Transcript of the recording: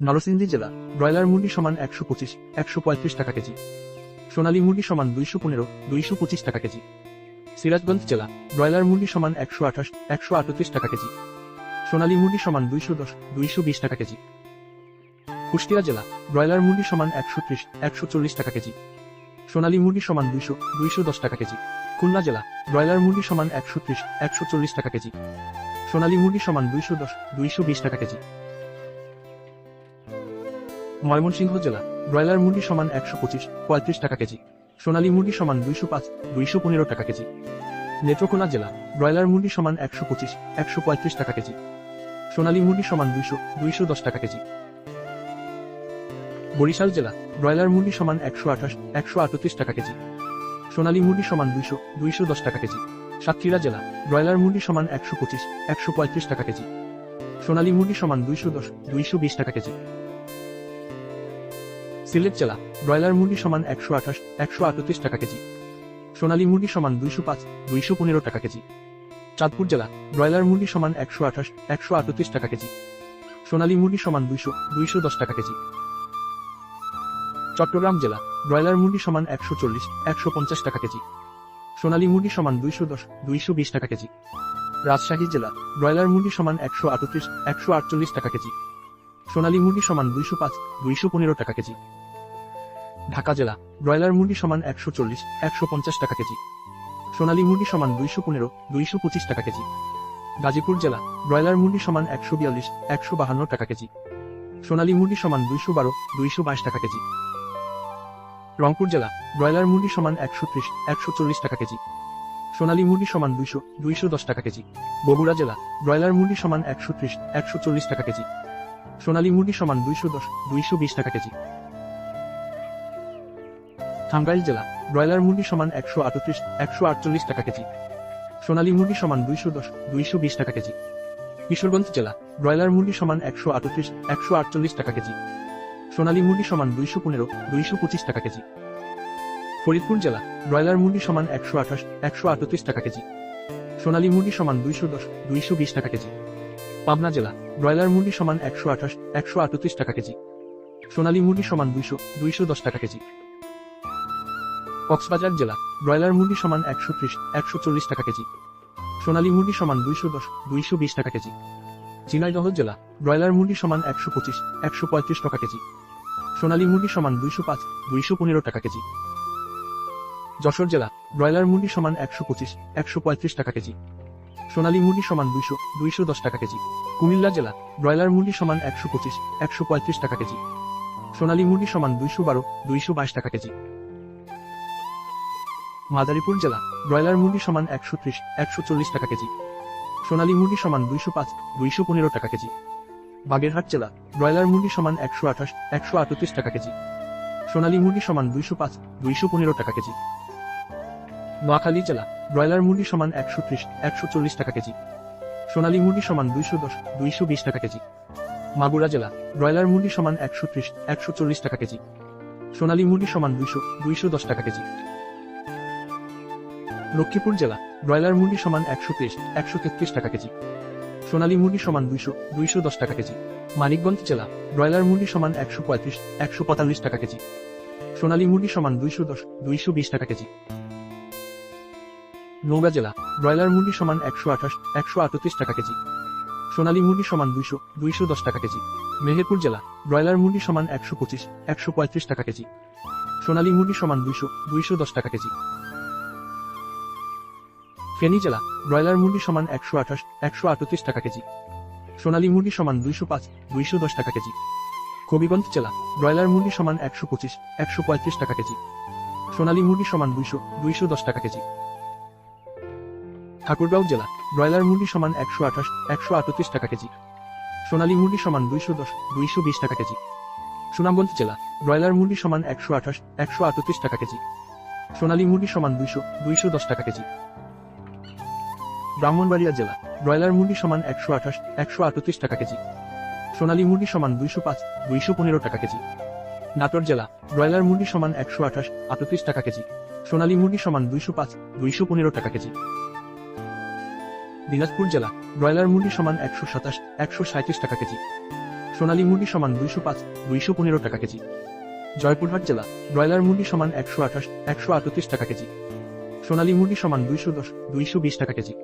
নরসিংদী জেলা, ব্রয়লার মুরগি সমান একশো পঁচিশ, একশো পঁয়ত্রিশ টাকা কেজি। সোনালী মুরগি সমান দুইশো পনেরো, দুইশো পঁচিশ টাকা কেজি। সিরাজগঞ্জ জেলা, ব্রয়লার মুরগি সমান একশো আঠাশ, একশো আটত্রিশ টাকা কেজি। সোনালী মুরগি সমান দুইশো দশ, দুইশো বিশ টাকা কেজি। কুষ্টিয়া জেলা, ব্রয়লার মুরগি সমান একশো ত্রিশ, একশো চল্লিশ টাকা কেজি। সোনালী মুরগি সমান দুইশো দুইশো দশ টাকা কেজি। খুলনা জেলা, ব্রয়লার মুরগি সমান একশো ত্রিশ, একশো চল্লিশ টাকা কেজি। সোনালী মুরগি সমান দুইশো দশ, দুইশো বিশ টাকা কেজি। ময়মনসিংহ জেলা, ব্রয়লার মুরগি সমান একশো পঁচিশ, পঁয়ত্রিশ টাকা কেজি। সোনালী মুরগি সমান দুইশো পাঁচ, দুইশো পনেরো টাকা কেজি। নেত্রকোনা জেলা, ব্রয়লার মুরগি সমান একশো পঁচিশ, একশো পঁয়ত্রিশ টাকা কেজি। সোনালী মুরগি সমান দুইশো দুইশো দশ টাকা কেজি। বরিশাল জেলা, ব্রয়লার মুরগি সমান একশো আঠাশ, একশো আটত্রিশ টাকা কেজি। সোনালী মুরগি সমান দুইশো দুইশো দশ টাকা কেজি। সাতক্ষীরা জেলা, ব্রয়লার মুরগি সমান একশো পঁচিশ, একশো পঁয়ত্রিশ টাকা কেজি। সোনালী মুরগি সমান দুইশো দশ, দুইশো বিশ টাকা কেজি। সিলেট জেলা, ব্রয়লার মুরগি সমান একশো আঠাশ, একশো আটত্রিশ টাকা কেজি। সোনালী মুরগি সমান দুইশো পাঁচ, দুইশো পনেরো টাকা কেজি। চাঁদপুর জেলা, ব্রয়লার মুরগি সমান একশো আঠাশ, একশো আটত্রিশ টাকা কেজি। সোনালী মুরগি সমান দুইশো দুইশো দশ টাকা কেজি। চট্টগ্রাম জেলা, ব্রয়লার মুরগি সমান একশো চল্লিশ, একশো পঞ্চাশ টাকা কেজি। সোনালী মুরগি সমান দুইশো দশ, দুইশো বিশ টাকা কেজি। রাজশাহী জেলা, ব্রয়লার মুরগি সমান একশো আটত্রিশ, একশো আটচল্লিশ টাকা কেজি। সোনালী মুরগি সমান দুইশো পাঁচ, দুইশো পনেরো টাকা কেজি। ঢাকা জেলা, ব্রয়লার মুরগি সমান একশো চল্লিশ, একশো পঞ্চাশ টাকা কেজি। সোনালী মুরগি সমান দুইশো পনেরো, দুইশো পঁচিশ টাকা কেজি। গাজীপুর জেলা, ব্রয়লার মুরগি সমান একশো বিয়াল্লিশ, একশো বাহান্ন টাকা কেজি। সোনালী মুরগি সমান দুইশো বারো, দুইশো বাইশ টাকা কেজি। রংপুর জেলা, ব্রয়লার মুরগি সমান একশো ত্রিশ, একশো চল্লিশ টাকা কেজি। সোনালী মুরগি সমান দুইশো দুইশো দশ টাকা কেজি। বগুড়া জেলা, ব্রয়লার মুরগি সমান একশো ত্রিশ, একশো চল্লিশ টাকা কেজি। সোনালী মুরগি সমান দুইশো দশ, দুইশো বিশ টাকা কেজি। টাঙ্গাইল জেলা, ব্রয়লার মুরগি সমান একশো আটত্রিশ, একশো আটচল্লিশ টাকা কেজি। সোনালী মুরগি সমান দুইশো দশ, দুইশো বিশ টাকা কেজি। কিশোরগঞ্জ জেলা, ব্রয়লার মুরগি সমান একশো আটত্রিশ, একশো আটচল্লিশ টাকা কেজি। সোনালী মুরগি সমান দুইশো পনেরো, দুইশো পঁচিশ টাকা কেজি। ফরিদপুর জেলা, ব্রয়লার মুরগি সমান একশো আঠাশ, একশো আটত্রিশ টাকা কেজি। সোনালী মুরগি সমান দুইশো দশ, দুইশো বিশ টাকা কেজি। পাবনা জেলা, ব্রয়লার মুরগি সমান একশো আঠাশ, একশো আটত্রিশ টাকা কেজি। সোনালী মুরগি সমান দুইশো দুইশো দশ টাকা কেজি। কক্সবাজার জেলা, ব্রয়লার মুরগি সমান একশো ত্রিশ, একশো চল্লিশ টাকা কেজি। সোনালী মুরগি সমান দুইশো দশ, দুইশো বিশ টাকা কেজি। ঝিনাইদহ জেলা, ব্রয়লার মুরগি সমান একশো পঁচিশ, একশো পঁয়ত্রিশ টাকা কেজি। সোনালী মুরগি সমান দুইশো পাঁচ, দুইশো পনেরো টাকা কেজি। যশোর জেলা, ব্রয়লার মুরগি সমান একশো পঁচিশ, একশো পঁয়ত্রিশ টাকা কেজি। সোনালী মুরগি সমান দুইশো দুইশো দশ টাকা কেজি। কুমিল্লা জেলা, ব্রয়লার মুরগি সমান একশো পঁচিশ, একশো পঁয়ত্রিশ টাকা কেজি। সোনালী মুরগি সমান দুইশো বারো, দুইশো বাইশ টাকা কেজি। মাদারীপুর জেলা, ব্রয়লার মুরগি সমান একশো ত্রিশ, একশো চল্লিশ টাকা কেজি। সোনালী মুরগি সমান দুইশো পাঁচ, দুইশো পনেরো টাকা কেজি। বাগেরহাট জেলা, ব্রয়লার মুরগি সমান একশো আঠাশ, একশো আটত্রিশ টাকা কেজি। সোনালী মুরগি সমান দুইশো পাঁচ, দুইশো পনেরো টাকা কেজি। নোয়াখালী জেলা, ব্রয়লার মুরগি সমান একশো ত্রিশ, একশো চল্লিশ টাকা কেজি। সোনালী মুরগি সমান দুইশো দশ, দুইশো বিশ টাকা কেজি। মাগুরা জেলা, ব্রয়লার মুরগি সমান একশো ত্রিশ, একশো চল্লিশ টাকা কেজি। সোনালী মুরগি সমান দুইশো দুইশো দশ টাকা কেজি। লক্ষ্মীপুর জেলা, ব্রয়লার মুরগি সমান একশো তেইশ, একশো তেত্রিশ টাকা কেজি। সোনালী মুরগি সমান দুইশো দুইশো দশ টাকা কেজি। মানিকগঞ্জ জেলা, ব্রয়লার মুরগি সমান একশো পঁয়ত্রিশ, একশো পঁয়তাল্লিশ টাকা কেজি। সোনালী মুরগি সমান দুইশো দশ, দুইশো বিশ টাকা কেজি। নৌগা জেলা, ব্রয়লার মুরগি সমান একশো আঠাশ, একশো আটত্রিশ টাকা কেজি। সোনালী মুরগি সমান দুইশো দুইশো দশ টাকা কেজি। মেহেরপুর জেলা, ব্রয়লার মুরগি সমান একশো পঁচিশ, একশো পঁয়ত্রিশ টাকা কেজি। সোনালী মুরগি সমান দুইশো দুইশো দশ টাকা কেজি। ফেনী জেলা, ব্রয়লার মুরগি সমান একশো আঠাশ, একশো আটত্রিশ টাকা কেজি। সোনালী মুরগি সমান দুইশো পাঁচ, দুইশো দশ টাকা কেজি। কবিগঞ্জ জেলা, ব্রয়লার মুরগি সমান একশো পঁচিশ, একশো পঁয়ত্রিশ টাকা কেজি। সোনালী মুরগি সমান দুইশো দুইশো দশ টাকা কেজি। ঠাকুরগাঁও জেলা, ব্রয়লার মুরগি সমান একশো আঠাশ, একশো আটত্রিশ টাকা কেজি। সোনালী মুরগি সমান দুইশো দশ, দুইশো বিশ টাকা কেজি। সুনামগঞ্জ জেলা, ব্রয়লার মুরগি সমান একশো আঠাশ, একশো আটত্রিশ টাকা কেজি। সোনালী মুরগি সমান দুইশো দুইশো দশ টাকা কেজি। ব্রাহ্মণবাড়িয়া জেলা। ব্রয়লার মুরগি সমান একশো আঠাশ, একশো আটত্রিশ টাকা কেজি। সোনালী মুরগি সমান দুইশো পাঁচ, দুইশো পনেরো টাকা কেজি। নাটোর জেলা, ব্রয়লার মুরগি সমান একশো আঠাশ, আটত্রিশ টাকা কেজি। সোনালী মুরগি সমান দুইশো পাঁচ, দুইশো পনেরো টাকা কেজি। দিনাজপুর জেলা, ব্রয়লার মুরগি সমান একশো সাতাশ, একশো সাঁত্রিশ টাকা কেজি। সোনালী মুরগি সমান দুইশো পাঁচ, দুইশো পনেরো টাকা কেজি। জয়পুরহাট জেলা, ব্রয়লার মুরগি সমান একশো আঠাশ, একশো আটত্রিশ টাকা কেজি। সোনালী মুরগি সমান দুইশো দশ, দুইশো বিশ টাকা কেজি।